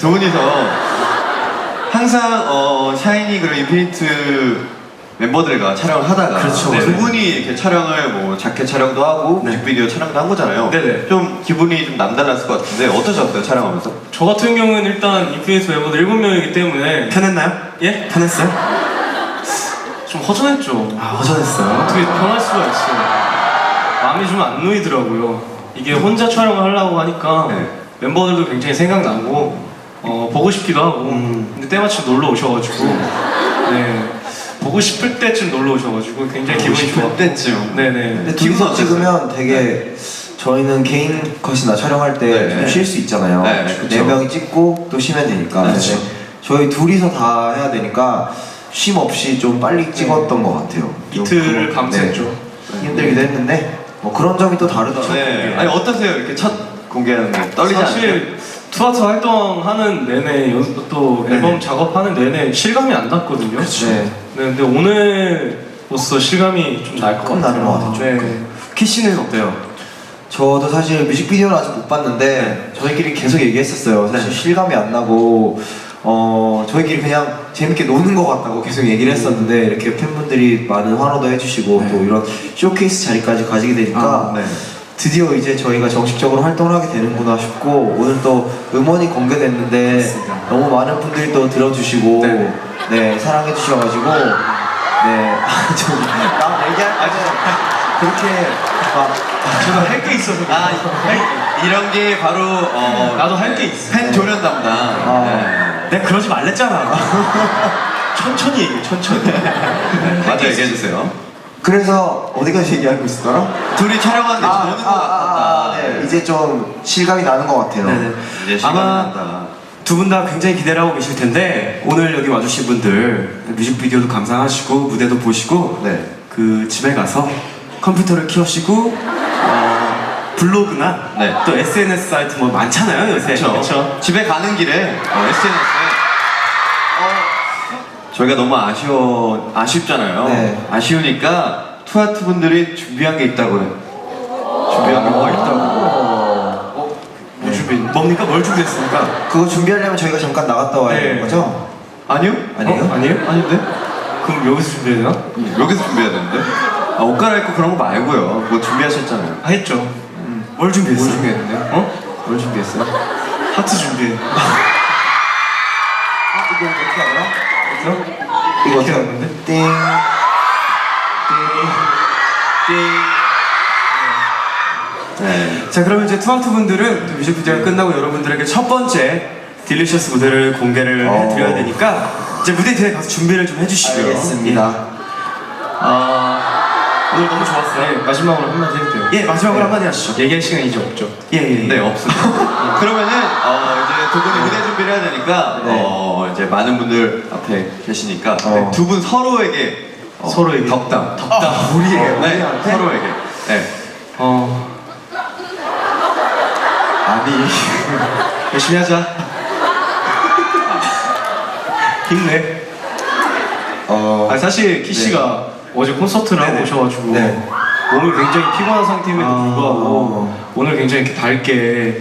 두 분이서 항상 어, 샤이니 그리고 인피니트 멤버들과 촬영을 하다가 그렇죠. 네, 두. 분이 이렇게 촬영을 뭐 자켓 촬영도 하고 네. 뮤직비디오 촬영도 한 거잖아요. 네네. 좀 기분이 좀 남달랐을 것 같은데 어떠셨어요 촬영하면서? 저 같은 경우는 일단 인피니트 멤버들 7명이기 때문에 편했나요? 예? 편했어요? 좀 허전했죠. 아 허전했어요. 어떻게 편할 수가 있어요. 마음이 좀 안 놓이더라고요. 이게 혼자 촬영을 하려고 하니까 네. 멤버들도 굉장히 생각나고 어, 보고 싶기도 하고 음. 근데 때마침 놀러 오셔가지고 네 보고 싶을 때쯤 놀러 오셔가지고 굉장히 기분이 좋았고 때쯤. 네네 근데 기분 둘이서? 찍으면 되게 저희는 개인 컷이나 촬영할 때 네. 좀 쉴 수 있잖아요. 네, 네, 그쵸. 명이 찍고 또 쉬면 되니까. 네. 근데 저희 둘이서 다 해야 되니까 쉼 없이 좀 빨리 찍었던 것 같아요. 좀 이틀을 그런- 밤샜죠. 네. 힘들기도 했는데 뭐 그런 점이 또 다르더라고요. 네. 아니 어떠세요 이렇게 첫 공개하는데 떨리지 않아요? 사실 투아트 활동하는 내내 연- 또 네. 앨범 작업하는 내내 실감이 안 났거든요. 네. 네, 근데 오늘로써 실감이 좀 날 것 조금 같아요. 나는 것 같아요. 네. 키 씨는 어때요? 저도 사실 뮤직비디오는 아직 못 봤는데 저희끼리 계속 얘기했었어요. 사실 네. 실감이 안 나고 어 저희끼리 그냥 재밌게 노는 것 같다고 계속 얘기를 했었는데 이렇게 팬분들이 많은 환호도 해주시고 네. 또 이런 쇼케이스 자리까지 가지게 되니까 아, 네. 드디어 이제 저희가 정식적으로 활동을 하게 되는구나 싶고 오늘 또 음원이 공개됐는데 그렇습니다. 너무 많은 분들이 또 들어주시고 네. 네, 사랑해 주셔가지고 네좀나 얘기할 때 그렇게 막 저도 할 게 있어서 아 이- 이런 게 바로 어, 나도 할게 있어. 팬 조련 담당. 아. 네. 내가 그러지 말랬잖아. 천천히 얘기해, 천천히. 맞아 얘기해 주세요. 그래서 어디까지 얘기하고 있었더라? 둘이 촬영하는데 아, 것 아, 같다. 아, 아, 네. 이제 좀 실감이 나는 것 같아요. 네네. 이제 시간 아마 난다. 두 분 다 굉장히 기대를 하고 계실 텐데 오늘 여기 와주신 분들 뮤직비디오도 감상하시고 무대도 보시고 네. 그 집에 가서 컴퓨터를 키우시고 어, 블로그나 네. 또 SNS 사이트 뭐 많잖아요 요새 그렇죠. 그쵸. 집에 가는 길에 어, SNS에 어, 저희가 너무 아쉬워 아쉽잖아요. 네. 아쉬우니까 투아트 분들이 준비한 게 있다고요. 준비한 게 뭐가 있다고. 뭐 준비 뭡니까 뭘 준비했습니까? 그거 준비하려면 저희가 잠깐 나갔다 와야 네. 되는 거죠? 아니요? 아니에요? 어? 아니에요? 아닌데? 그럼 여기서 준비해야 되나? 여기서 준비해야 되는데? 아, 옷 갈아입고 그런 거 말고요. 뭐 준비하셨잖아요. 아, 했죠. 뭘 준비했어요? 뭘 준비했는데? 어? 뭘 준비했어요? 하트 준비해. 아 이거 어떻게 알아? 그래서? 이거 어떻게 어떻게 하는데? 띵. 네. 자 그러면 이제 투아트 분들은 또 뮤직비디오가 끝나고 여러분들에게 첫 번째 딜리셔스 무대를 공개를 어. 해드려야 되니까 이제 무대 뒤에 가서 준비를 좀 해주시고요 알겠습니다. 아, 오늘 너무 좋았어요. 네, 마지막으로 한마디 해도 돼요? 예 마지막으로 한마디 하시죠 얘기할 시간이 이제 없죠. 예예 네, 없습니다. 그러면은 어, 이제 두 분이 무대 준비를 해야 되니까 네. 어, 이제 많은 분들 앞에 계시니까 어. 두 분 서로에게 어, 서로에게. 덕담. 덕담. 우리예요. 네, 우리한테? 서로에게. 네. 어, 아니 열심히 하자. 힘내. 어. 아, 사실 키 씨가 어제 콘서트를 하고 네네. 오셔가지고 네. 몸이 굉장히 피곤한 상태임에도 아. 불구하고 오늘 굉장히 이렇게 밝게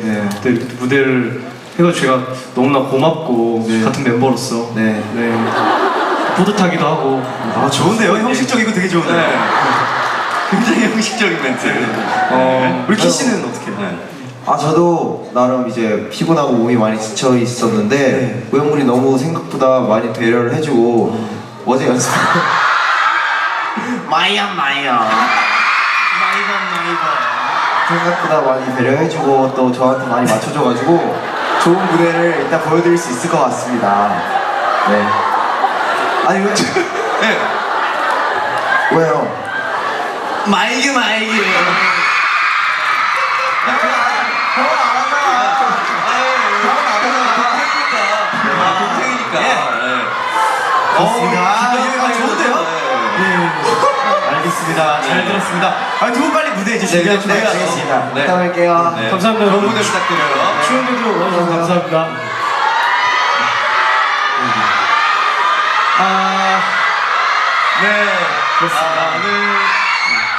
네. 그때 무대를 해서 제가 너무나 고맙고 네. 같은 멤버로서 네. 네. 뿌듯하기도 하고 아 좋은데요 형식적이고 되게 좋은데요 네. 굉장히 형식적인 멘트. 어, 우리 키씨는 어떻게 네. 아 저도 나름 이제 피곤하고 몸이 많이 지쳐 있었는데 네. 우영군이 너무 생각보다 많이 배려를 해주고 어제 연습 마이야 마이야 생각보다 많이 배려해주고 또 저한테 많이 맞춰줘가지고 좋은 무대를 일단 보여드릴 수 있을 것 같습니다. 네. 아니 왜 네. 왜요? 말기 말기. 동생이니까. 네. 그렇습니다. 아, 기가 아, 좋은데요? 네. 알겠습니다 잘 네. 들었습니다 아 두 분 빨리 무대 이제 네, 준비하시면 네, 알겠습니다. 네. 이따 뵐게요. 네. 감사합니다, 좋은. 무대 부탁드려요. 추운 데도 와주셔서 감사합니다. 아, 네. 그렇습니다. 아, 오늘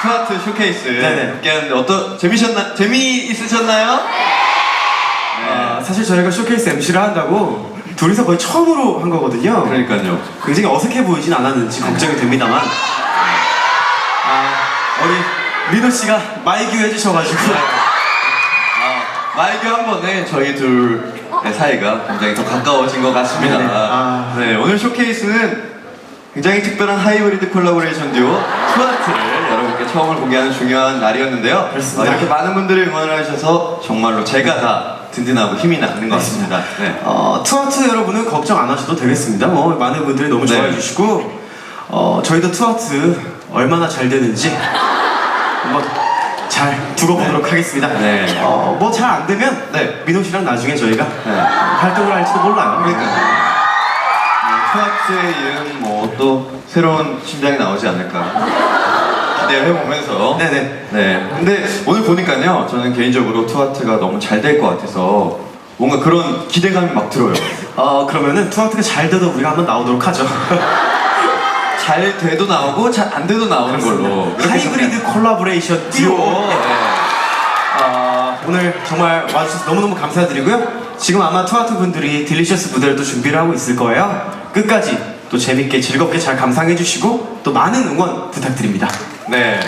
투아트 쇼케이스 네네. 함께 하는데 어떤, 재미셨나, 재미 있으셨나요? 네. 아, 사실 저희가 쇼케이스 MC를 한다고 둘이서 거의 처음으로 한 거거든요. 그러니까요. 굉장히 어색해 보이진 않았는지 걱정이 됩니다만. 아, 우리 민호 씨가 마이규 해주셔가지고. 아, 마이크 한 번에 저희 둘의 사이가 굉장히 더 가까워진 것 같습니다. 네네. 아. 네, 오늘 쇼케이스는 굉장히 특별한 하이브리드 콜라보레이션 듀오 투아트를 여러분께 처음으로 공개하는 중요한 날이었는데요. 어, 이렇게 많은 분들이 응원을 해주셔서 정말로 제가 다 든든하고 힘이 나는 것 같습니다. 네. 어, 투아트 여러분은 걱정 안 하셔도 되겠습니다. 뭐 많은 분들이 너무 네. 좋아해 주시고 어, 저희도 투아트 얼마나 잘 되는지 한번 잘 두고 보도록 하겠습니다. 네. 어, 뭐 잘 안 되면 네. 민호 씨랑 나중에 저희가 네. 활동을 할지도 몰라요. 그러니까요. 투아트의 이름 뭐 또 새로운 심장이 나오지 않을까 기대를 해보면서 네네. 네. 근데 오늘 보니까요, 저는 개인적으로 투아트가 너무 잘 될 것 같아서 뭔가 그런 기대감이 막 들어요. 어, 그러면은 투아트가 잘 돼도 우리가 한번 나오도록 하죠. 잘 돼도 나오고 잘 안 돼도 나오는 걸로. 이렇게 하이브리드 콜라보레이션 듀오. 듀오. 네. 아, 오늘 정말 와주셔서 너무너무 감사드리고요. 지금 아마 투아트 분들이 딜리셔스 무대를 또 준비를 하고 있을 거예요. 끝까지 또 재밌게 즐겁게 잘 감상해주시고 또 많은 응원 부탁드립니다. 네.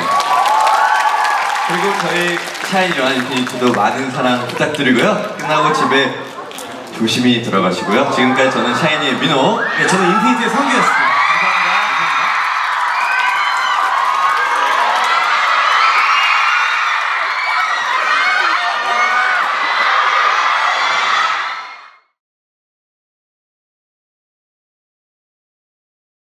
그리고 저희 샤이니 요한 인피니트도 많은 사랑 부탁드리고요. 끝나고 집에 조심히 들어가시고요. 지금까지 저는 샤이니의 민호. 네, 저는 인피니트의 성규였습니다.